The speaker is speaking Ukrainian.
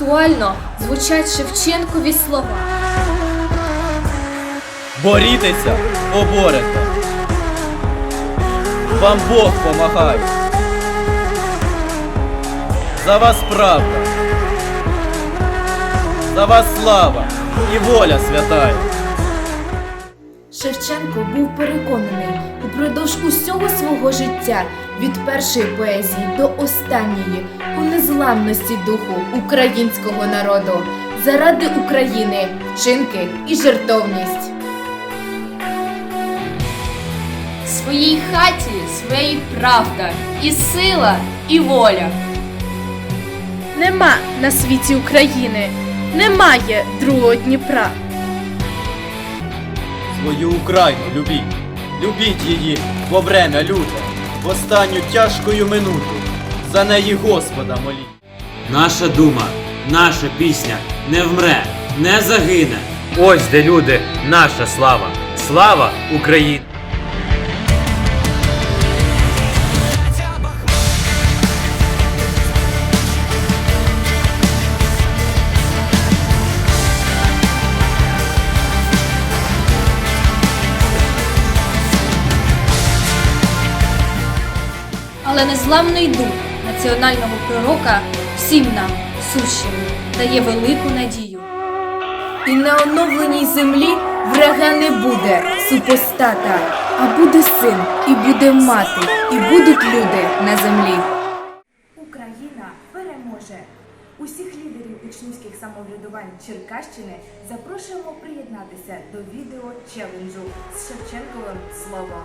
актуально звучать Шевченкові слова. Борітеся, поборете. Вам Бог помагає. За вас правда. За вас слава і воля святая. Шевченко був переконаний упродовж усього свого життя від першої поезії до останньої у незламності духу українського народу заради України, вчинки і жертовність. Своїй хаті своїй правда, і сила, і воля. Нема на світі України, немає другого Дніпра. Свою Україну любіть. Любіть її во время люте, в останню тяжкою минуту. За неї Господа моліть. Наша дума, наша пісня не вмре, не загине. Ось де люди, наша слава. Слава Україні! Але незламний дух національного пророка всім нам, сущим, дає велику надію. І на оновленій землі врага не буде супостата, а буде син, і буде мати, і будуть люди на землі. Україна переможе. Усіх лідерів учнівських самоврядувань Черкащини запрошуємо приєднатися до відео челенджу з Шевченковим словом.